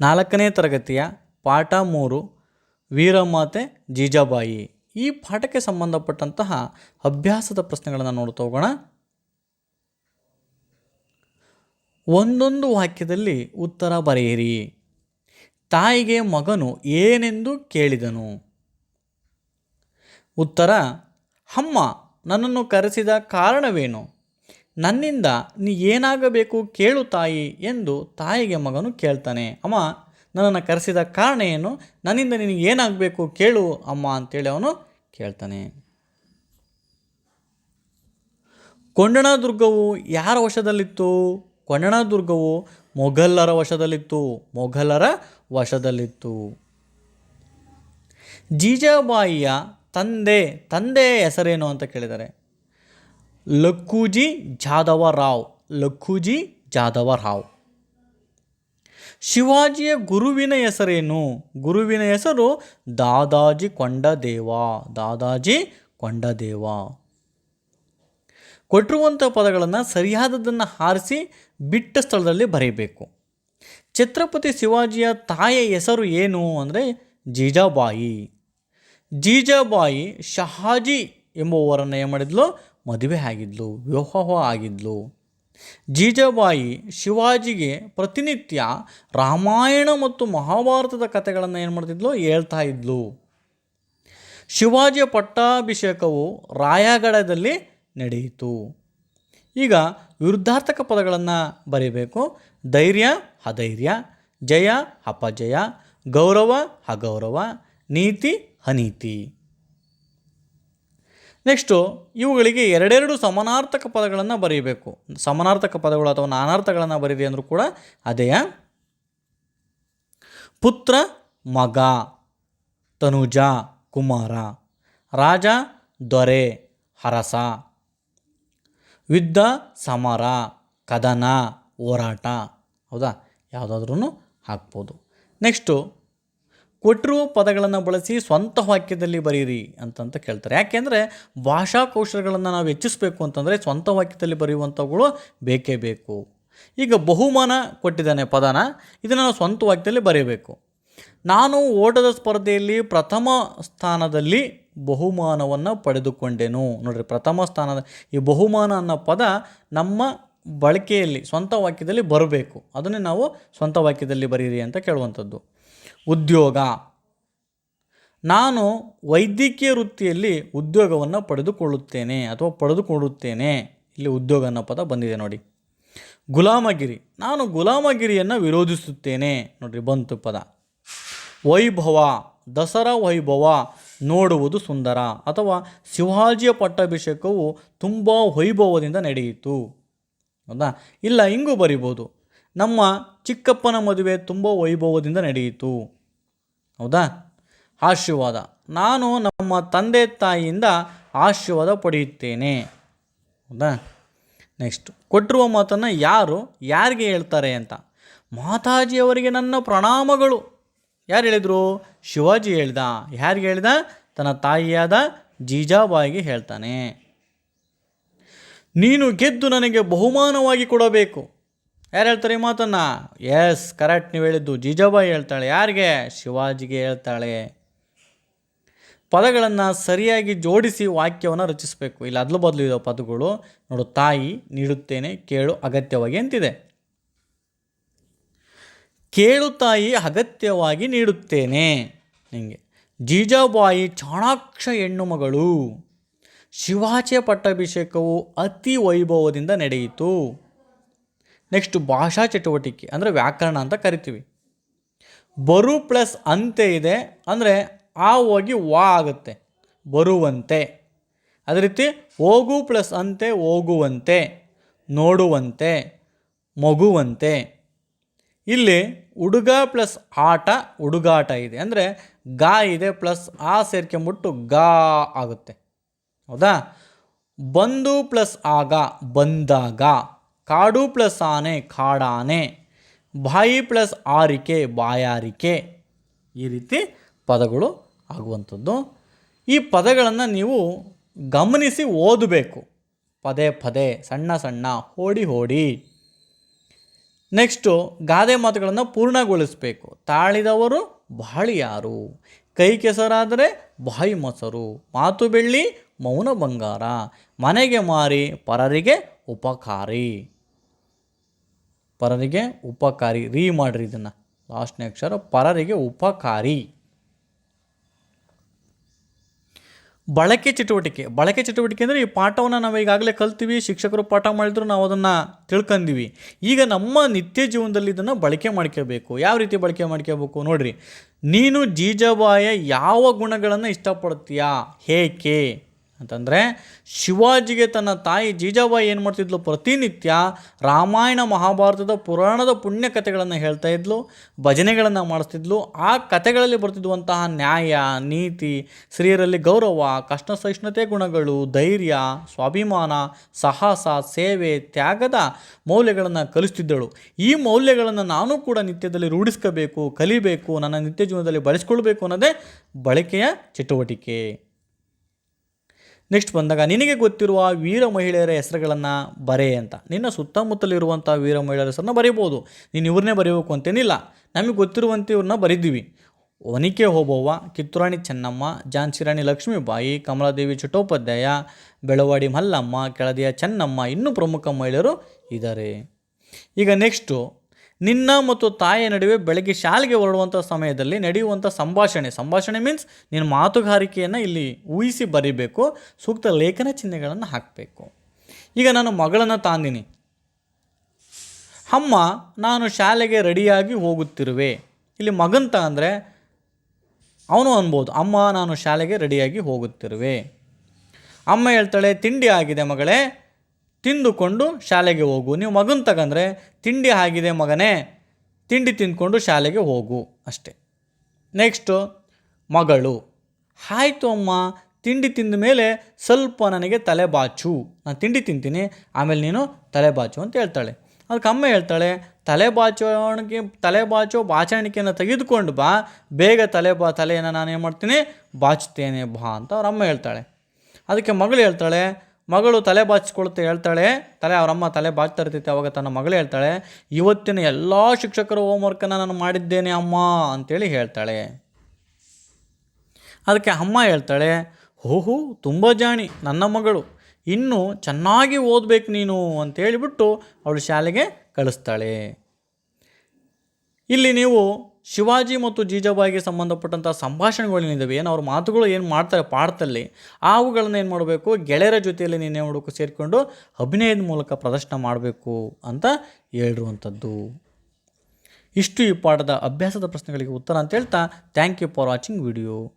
ನಾಲ್ಕನೇ ತರಗತಿಯ ಪಾಠ ಮೂರು, ವೀರಮಾತೆ ಜೀಜಾಬಾಯಿ. ಈ ಪಾಠಕ್ಕೆ ಸಂಬಂಧಪಟ್ಟಂತಹ ಅಭ್ಯಾಸದ ಪ್ರಶ್ನೆಗಳನ್ನು ನೋಡ್ತಾ ಹೋಗೋಣ. ಒಂದೊಂದು ವಾಕ್ಯದಲ್ಲಿ ಉತ್ತರ ಬರೆಯಿರಿ. ತಾಯಿಗೆ ಮಗನು ಏನೆಂದು ಕೇಳಿದನು. ಉತ್ತರ, ಅಮ್ಮ, ನನ್ನನ್ನು ಕರೆಸಿದ ಕಾರಣವೇನು? ನನ್ನಿಂದ ನೀ ಏನಾಗಬೇಕು ಕೇಳು ತಾಯಿ ಎಂದು ತಾಯಿಗೆ ಮಗನು ಕೇಳ್ತಾನೆ. ಅಮ್ಮ, ನನ್ನನ್ನು ಕರೆಸಿದ ಕಾರಣ ಏನು? ನನ್ನಿಂದ ನಿನಗೆ ಏನಾಗಬೇಕು ಕೇಳು ಅಮ್ಮ ಅಂತೇಳಿ ಅವನು ಕೇಳ್ತಾನೆ. ಕೊಂಡಣದುರ್ಗವು ಯಾರ ವಶದಲ್ಲಿತ್ತು? ಕೊಂಡಣದುರ್ಗವು ಮೊಘಲರ ವಶದಲ್ಲಿತ್ತು. ಮೊಘಲರ ವಶದಲ್ಲಿತ್ತು. ಜೀಜಾಬಾಯಿಯ ತಂದೆ, ತಂದೆಯ ಹೆಸರೇನು ಅಂತ ಕೇಳಿದ್ದಾರೆ. ಲಕ್ಕೂಜಿ ಜಾಧವ ರಾವ್ ಲಕ್ಕೂಜಿ ಜಾಧವ ರಾವ್ ಶಿವಾಜಿಯ ಗುರುವಿನ ಹೆಸರೇನು? ಗುರುವಿನ ಹೆಸರು ದಾದಾಜಿ ಕೊಂಡದೇವ ದಾದಾಜಿ ಕೊಂಡದೇವ. ಕೊಟ್ಟಿರುವಂಥ ಪದಗಳನ್ನು ಸರಿಯಾದದನ್ನು ಹಾರಿಸಿ ಬಿಟ್ಟ ಸ್ಥಳದಲ್ಲಿ ಬರೆಯಬೇಕು ಛತ್ರಪತಿ ಶಿವಾಜಿಯ ತಾಯಿಯ ಹೆಸರು ಏನು ಅಂದರೆ ಜೀಜಾಬಾಯಿ. ಜೀಜಾಬಾಯಿ ಶಹಾಜಿ ಎಂಬುವರನ್ನು ಏನು ಮಾಡಿದ್ಲು? ಮದುವೆ ಆಗಿದ್ಲು, ವಿವಾಹ ಆಗಿದ್ಲು. ಜೀಜಾಬಾಯಿ ಶಿವಾಜಿಗೆ ಪ್ರತಿನಿತ್ಯ ರಾಮಾಯಣ ಮತ್ತು ಮಹಾಭಾರತದ ಕಥೆಗಳನ್ನು ಏನು ಮಾಡ್ತಿದ್ಲು? ಹೇಳ್ತಾ ಇದ್ಲು. ಶಿವಾಜಿಯ ಪಟ್ಟಾಭಿಷೇಕವು ರಾಯಗಢದಲ್ಲಿ ನಡೆಯಿತು. ಈಗ ವಿರುದ್ಧಾರ್ಥಕ ಪದಗಳನ್ನು ಬರೀಬೇಕು. ಧೈರ್ಯ, ಅಧೈರ್ಯ, ಜಯ, ಅಪಜಯ, ಗೌರವ, ಅಗೌರವ, ನೀತಿ, ಅನೀತಿ. ನೆಕ್ಸ್ಟು, ಇವುಗಳಿಗೆ ಎರಡೆರಡು ಸಮಾನಾರ್ಥಕ ಪದಗಳನ್ನು ಬರೀಬೇಕು. ಸಮಾನಾರ್ಥಕ ಪದಗಳು ಅಥವಾ ನಾನಾರ್ಥಗಳನ್ನು ಬರೀರಿ ಅಂದರೂ ಕೂಡ ಅದೇ. ಪುತ್ರ, ಮಗ, ತನುಜ, ಕುಮಾರ. ರಾಜ, ದೊರೆ, ಹರಸ. ಯುದ್ಧ ಸಮರ, ಕದನ, ಹೋರಾಟ. ಹೌದಾ? ಯಾವುದಾದ್ರೂ ಹಾಕ್ಬೋದು. ನೆಕ್ಸ್ಟು ಕೊಟ್ಟಿರುವ ಪದಗಳನ್ನು ಬಳಸಿ ಸ್ವಂತ ವಾಕ್ಯದಲ್ಲಿ ಬರೀರಿ ಅಂತಂತ ಕೇಳ್ತಾರೆ. ಯಾಕೆಂದರೆ ಭಾಷಾ ಕೌಶಲ್ಯಗಳನ್ನು ನಾವು ಹೆಚ್ಚಿಸಬೇಕು ಅಂತಂದರೆ ಸ್ವಂತ ವಾಕ್ಯದಲ್ಲಿ ಬರೆಯುವಂಥವುಗಳು ಬೇಕೇ ಬೇಕು. ಈಗ ಬಹುಮಾನ ಕೊಟ್ಟಿದ್ದಾನೆ ಪದನ, ಇದನ್ನು ನಾವು ಸ್ವಂತ ವಾಕ್ಯದಲ್ಲಿ ಬರೆಯಬೇಕು. ನಾನು ಓಟದ ಸ್ಪರ್ಧೆಯಲ್ಲಿ ಪ್ರಥಮ ಸ್ಥಾನದಲ್ಲಿ ಬಹುಮಾನವನ್ನು ಪಡೆದುಕೊಂಡೆನು. ನೋಡಿರಿ, ಪ್ರಥಮ ಸ್ಥಾನದ ಈ ಬಹುಮಾನ ಅನ್ನೋ ಪದ ನಮ್ಮ ಬಳಕೆಯಲ್ಲಿ ಸ್ವಂತ ವಾಕ್ಯದಲ್ಲಿ ಬರಬೇಕು. ಅದನ್ನೇ ನಾವು ಸ್ವಂತ ವಾಕ್ಯದಲ್ಲಿ ಬರೀರಿ ಅಂತ ಕೇಳುವಂಥದ್ದು. ಉದ್ಯೋಗ. ನಾನು ವೈದ್ಯಕೀಯ ವೃತ್ತಿಯಲ್ಲಿ ಉದ್ಯೋಗವನ್ನು ಪಡೆದುಕೊಳ್ಳುತ್ತೇನೆ ಅಥವಾ ಪಡೆದುಕೊಳ್ಳುತ್ತೇನೆ. ಇಲ್ಲಿ ಉದ್ಯೋಗ ಅನ್ನೋ ಪದ ಬಂದಿದೆ ನೋಡಿ. ಗುಲಾಮಗಿರಿ. ನಾನು ಗುಲಾಮಗಿರಿಯನ್ನು ವಿರೋಧಿಸುತ್ತೇನೆ. ನೋಡಿರಿ ಬಂತು ಪದ. ವೈಭವ. ದಸರಾ ವೈಭವ ನೋಡುವುದು ಸುಂದರ. ಅಥವಾ ಶಿವಾಜಿಯ ಪಟ್ಟಾಭಿಷೇಕವು ತುಂಬ ವೈಭವದಿಂದ ನಡೆಯಿತು. ಹೌದಾ? ಇಲ್ಲ ಹಿಂಗೂ ಬರಿಬೋದು. ನಮ್ಮ ಚಿಕ್ಕಪ್ಪನ ಮದುವೆ ತುಂಬ ವೈಭವದಿಂದ ನಡೆಯಿತು. ಹೌದಾ? ಆಶೀರ್ವಾದ. ನಾನು ನಮ್ಮ ತಂದೆ ತಾಯಿಯಿಂದ ಆಶೀರ್ವಾದ ಪಡೆಯುತ್ತೇನೆ. ಹೌದಾ? ನೆಕ್ಸ್ಟ್ ಕೊಟ್ಟಿರುವ ಮಾತನ್ನು ಯಾರು, ಯಾರಿಗೆ ಹೇಳ್ತಾರೆ ಅಂತ? ಮಾತಾಜಿಯವರಿಗೆ ನನ್ನ ಪ್ರಣಾಮಗಳು. ಯಾರು ಹೇಳಿದರು? ಶಿವಾಜಿ ಹೇಳ್ದ. ಯಾರಿಗೆ ಹೇಳ್ದ? ತನ್ನ ತಾಯಿಯಾದ ಜೀಜಾಬಾಯಿಗೆ ಹೇಳ್ತಾನೆ. ನೀನು ಗೆದ್ದು ನನಗೆ ಬಹುಮಾನವಾಗಿ ಕೊಡಬೇಕು. ಯಾರು ಹೇಳ್ತಾರೆ ಈ ಮಾತನ್ನು? ಎಸ್ ಕರೆಕ್ಟ್ ನೀವು ಹೇಳಿದ್ದು. ಜಿಜಾಬಾಯಿ ಹೇಳ್ತಾಳೆ. ಯಾರಿಗೆ? ಶಿವಾಜಿಗೆ ಹೇಳ್ತಾಳೆ. ಪದಗಳನ್ನು ಸರಿಯಾಗಿ ಜೋಡಿಸಿ ವಾಕ್ಯವನ್ನು ರಚಿಸಬೇಕು. ಇಲ್ಲಿ, ಅದಲು ಬದಲು ಇರೋ ಪದಗಳು ನೋಡು, ತಾಯಿ ನೀಡುತ್ತೇನೆ, ಕೇಳು ಅಗತ್ಯವಾಗಿ ಅಂತಿದೆ. ಕೇಳು ತಾಯಿ ಅಗತ್ಯವಾಗಿ ನೀಡುತ್ತೇನೆ. ನಿಮಗೆ ಜೀಜಾಬಾಯಿ ಚಾಣಾಕ್ಷ ಹೆಣ್ಣು ಮಗಳು. ಶಿವಾಚೆ ಪಟ್ಟಾಭಿಷೇಕವು ಅತಿ ವೈಭವದಿಂದ ನಡೆಯಿತು. ನೆಕ್ಸ್ಟ್ ಭಾಷಾ ಚಟುವಟಿಕೆ ಅಂದರೆ ವ್ಯಾಕರಣ ಅಂತ ಕರಿತೀವಿ. ಬರು ಪ್ಲಸ್ ಅಂತೆ ಇದೆ ಅಂದರೆ ಆ ಹೋಗಿ ವಾ ಆಗುತ್ತೆ. ಬರುವಂತೆ. ಅದೇ ರೀತಿ ಹೋಗು ಪ್ಲಸ್ ಅಂತೆ ಹೋಗುವಂತೆ, ನೋಡುವಂತೆ, ಮಗುವಂತೆ. ಇಲ್ಲಿ ಹುಡುಗ ಪ್ಲಸ್ ಆಟ ಹುಡುಗಾಟ ಇದೆ ಅಂದರೆ ಗಾ ಇದೆ ಪ್ಲಸ್ ಆ ಸೇರ್ಕೊಂಬಿಟ್ಟು ಗಾ ಆಗುತ್ತೆ. ಹೌದಾ? ಬಂದು ಪ್ಲಸ್ ಆಗ ಬಂದಾಗ. ಕಾಡು ಪ್ಲಸ್ ಆನೆ, ಕಾಡಾನೆ. ಬಾಯಿ ಪ್ಲಸ್ ಆರಿಕೆ, ಬಾಯಾರಿಕೆ. ಈ ರೀತಿ ಪದಗಳು ಆಗುವಂಥದ್ದು. ಈ ಪದಗಳನ್ನು ನೀವು ಗಮನಿಸಿ ಓದಬೇಕು. ಪದೇ ಪದೇ, ಸಣ್ಣ ಸಣ್ಣ, ಹೋಡಿ ಹೋಡಿ. ನೆಕ್ಸ್ಟು, ಗಾದೆ ಮಾತುಗಳನ್ನು ಪೂರ್ಣಗೊಳಿಸಬೇಕು. ತಾಳಿದವರು ಬಾಳಿಯಾರು ಕೈ ಕೆಸರಾದರೆ ಬಾಯಿ ಮೊಸರು. ಮಾತು ಬೆಳ್ಳಿ ಮೌನ ಬಂಗಾರ. ಮನೆಗೆ ಮಾರಿ, ಪರರಿಗೆ ಉಪಕಾರಿ. ಪರರಿಗೆ ಉಪಕಾರಿ. ರೀ ಮಾಡ್ರಿ ಇದನ್ನು. ಲಾಸ್ಟ್ನೇ ಅಕ್ಷರ, ಪರರಿಗೆ ಉಪಕಾರಿ. ಬಳಕೆ ಚಟುವಟಿಕೆ. ಬಳಕೆ ಚಟುವಟಿಕೆ ಅಂದರೆ ಈ ಪಾಠವನ್ನು ನಾವು ಈಗಾಗಲೇ ಕಲ್ತೀವಿ, ಶಿಕ್ಷಕರು ಪಾಠ ಮಾಡಿದ್ರು, ನಾವು ಅದನ್ನು ತಿಳ್ಕೊಂಡಿವಿ ಈಗ ನಮ್ಮ ನಿತ್ಯ ಜೀವನದಲ್ಲಿ ಇದನ್ನು ಬಳಕೆ ಮಾಡ್ಕೋಬೇಕು ಯಾವ ರೀತಿ ಬಳಕೆ ಮಾಡ್ಕೋಬೇಕು ನೋಡಿರಿ. ನೀನು ಜೀಜಬಾಯ ಯಾವ ಗುಣಗಳನ್ನು ಇಷ್ಟಪಡ್ತೀಯಾ? ಏಕೆ? ಅಂತಂದರೆ ಶಿವಾಜಿಗೆ ತನ್ನ ತಾಯಿ ಜೀಜಾಬಾಯಿ ಏನು ಮಾಡ್ತಿದ್ಲು? ಪ್ರತಿನಿತ್ಯ ರಾಮಾಯಣ ಮಹಾಭಾರತದ ಪುರಾಣದ ಪುಣ್ಯ ಕಥೆಗಳನ್ನು ಹೇಳ್ತಾ ಇದ್ಲು, ಭಜನೆಗಳನ್ನು ಮಾಡಿಸ್ತಿದ್ಲು. ಆ ಕಥೆಗಳಲ್ಲಿ ಬರ್ತಿದ್ದಂತಹ ನ್ಯಾಯ, ನೀತಿ ಸ್ತ್ರೀಯರಲ್ಲಿ ಗೌರವ ಕಷ್ಟ ಸಹಿಷ್ಣುತೆ ಗುಣಗಳು, ಧೈರ್ಯ, ಸ್ವಾಭಿಮಾನ, ಸಾಹಸ, ಸೇವೆ, ತ್ಯಾಗದ ಮೌಲ್ಯಗಳನ್ನು ಕಲಿಸ್ತಿದ್ದಳು. ಈ ಮೌಲ್ಯಗಳನ್ನು ನಾನು ಕೂಡ ನಿತ್ಯದಲ್ಲಿ ರೂಢಿಸ್ಕೋಬೇಕು, ಕಲಿಬೇಕು, ನನ್ನ ನಿತ್ಯ ಜೀವನದಲ್ಲಿ ಬಳಸ್ಕೊಳ್ಬೇಕು ಅನ್ನೋದೇ ಬಳಕೆಯ ಚಟುವಟಿಕೆ. ನೆಕ್ಸ್ಟ್ ಬಂದಾಗ, ನಿನಗೆ ಗೊತ್ತಿರುವ ವೀರ ಮಹಿಳೆಯರ ಹೆಸರುಗಳನ್ನು ಬರೆ ಅಂತ. ನಿನ್ನ ಸುತ್ತಮುತ್ತಲಿರುವಂಥ ವೀರ ಮಹಿಳೆಯರ ಹೆಸರನ್ನ ಬರೀಬೋದು. ನೀನು ಇವ್ರನ್ನೇ ಬರೀಬೇಕು ಅಂತೇನಿಲ್ಲ. ನಮಗೆ ಗೊತ್ತಿರುವಂತೆ ಇವ್ರನ್ನ ಬರೀದ್ದೀವಿ ಒನಿಕೆ ಹೋಬವ್ವ, ಕಿತ್ತೂರಾಣಿ ಚೆನ್ನಮ್ಮ ಝಾನ್ಸಿ ರಾಣಿ ಲಕ್ಷ್ಮೀಬಾಯಿ, ಕಮಲಾದೇವಿ ಚಟ್ಟೋಪಾಧ್ಯಾಯ, ಬೆಳವಾಡಿ ಮಲ್ಲಮ್ಮ, ಕೆಳದಿಯ ಚೆನ್ನಮ್ಮ ಇನ್ನೂ ಪ್ರಮುಖ ಮಹಿಳೆಯರು ಇದ್ದಾರೆ ಈಗ ನೆಕ್ಸ್ಟು ನಿನ್ನ ಮತ್ತು ತಾಯಿಯ ನಡುವೆ ಬೆಳಗ್ಗೆ ಶಾಲೆಗೆ ಹೊರಡುವಂಥ ಸಮಯದಲ್ಲಿ ನಡೆಯುವಂಥ ಸಂಭಾಷಣೆ. ಸಂಭಾಷಣೆ ಮೀನ್ಸ್ ನಿನ್ನ ಮಾತುಗಾರಿಕೆಯನ್ನು ಇಲ್ಲಿ ಊಹಿಸಿ ಬರೀಬೇಕು, ಸೂಕ್ತ ಲೇಖನ ಚಿಹ್ನೆಗಳನ್ನು ಹಾಕಬೇಕು. ಈಗ ನಾನು ಮಗಳನ್ನು ತಾಂದಿನಿ. ಅಮ್ಮ, ನಾನು ಶಾಲೆಗೆ ರೆಡಿಯಾಗಿ ಹೋಗುತ್ತಿರುವೆ. ಇಲ್ಲಿ ಮಗಂತ ಅಂದರೆ ಅವನು ಅನ್ಬೋದು, ಅಮ್ಮ, ನಾನು ಶಾಲೆಗೆ ರೆಡಿಯಾಗಿ ಹೋಗುತ್ತಿರುವೆ. ಅಮ್ಮ ಹೇಳ್ತಾಳೆ, ತಿಂಡಿ ಆಗಿದೆ ಮಗಳೇ ತಿಂದುಕೊಂಡು ಶಾಲೆಗೆ ಹೋಗು. ನೀವು ಮಗನ ತಗಂದ್ರೆ ತಿಂಡಿ ಆಗಿದೆ ಮಗನೇ, ತಿಂಡಿ ತಿಂದ್ಕೊಂಡು ಶಾಲೆಗೆ ಹೋಗು ಅಷ್ಟೆ. ನೆಕ್ಸ್ಟು ಮಗಳು. ಆಯಿತು ಅಮ್ಮ, ತಿಂಡಿ ತಿಂದ ಮೇಲೆ ಸ್ವಲ್ಪ ನನಗೆ ತಲೆ ಬಾಚು. ನಾನು ತಿಂಡಿ ತಿಂತೀನಿ, ಆಮೇಲೆ ನೀನು ತಲೆ ಬಾಚು ಅಂತ ಹೇಳ್ತಾಳೆ. ಅದಕ್ಕೆ ಅಮ್ಮ ಹೇಳ್ತಾಳೆ, ತಲೆ ಬಾಚೋಣಿಕೆ ತಲೆ ಬಾಚೋ ಬಾಚಣಿಕೆಯನ್ನು ತೆಗೆದುಕೊಂಡು ಬಾ. ಬೇಗ ತಲೆ ಬಾ, ತಲೆಯನ್ನು ನಾನು ಏನು ಮಾಡ್ತೀನಿ, ಬಾಚ್ತೇನೆ ಬಾ ಅಂತ ಅವ್ರ ಅಮ್ಮ ಹೇಳ್ತಾಳೆ. ಅದಕ್ಕೆ ಮಗಳು ಹೇಳ್ತಾಳೆ ಮಗಳು ತಲೆ ಬಾಚಿಸ್ಕೊಳ್ತಾ ಹೇಳ್ತಾಳೆ, ತಲೆ ಅವರಮ್ಮ ತಲೆ ಬಾಚ್ತಾ ಇರ್ತೈತೆ, ಅವಾಗ ತನ್ನ ಮಗಳು ಹೇಳ್ತಾಳೆ, ಇವತ್ತಿನ ಎಲ್ಲ ಶಿಕ್ಷಕರ ಹೋಮ್ವರ್ಕನ್ನು ನಾನು ಮಾಡಿದ್ದೇನೆ ಅಮ್ಮ ಅಂತೇಳಿ ಹೇಳ್ತಾಳೆ. ಅದಕ್ಕೆ ಅಮ್ಮ ಹೇಳ್ತಾಳೆ, ಓಹೋ, ತುಂಬ ಜಾಣಿ, ನನ್ನ ಮಗಳು, ಇನ್ನೂ ಚೆನ್ನಾಗಿ ಓದಬೇಕು ನೀನು ಅಂತ ಹೇಳಿಬಿಟ್ಟು ಅವಳು ಶಾಲೆಗೆ ಕಳಿಸ್ತಾಳೆ. ಇಲ್ಲಿ ನೀವು ಶಿವಾಜಿ ಮತ್ತು ಜೀಜಾಬಾಯಿಗೆ ಸಂಬಂಧಪಟ್ಟಂಥ ಸಂಭಾಷಣೆಗಳೇನಿದ್ದಾವೆ ಏನು ಅವ್ರ ಮಾತುಗಳು ಏನು ಮಾಡ್ತಾರೆ ಪಾಠದಲ್ಲಿ ಅವುಗಳನ್ನ ಏನು ಮಾಡಬೇಕು, ಗೆಳೆಯರ ಜೊತೆಯಲ್ಲಿ ನೀನು ಏನು ಸೇರಿಕೊಂಡು ಅಭಿನಯದ ಮೂಲಕ ಪ್ರದರ್ಶನ ಮಾಡಬೇಕು ಅಂತ ಹೇಳಿರುವಂಥದ್ದು. ಇಷ್ಟು ಈ ಪಾಠದ ಅಭ್ಯಾಸದ ಪ್ರಶ್ನೆಗಳಿಗೆ ಉತ್ತರ ಅಂತ ಹೇಳ್ತಾ thank you for watching video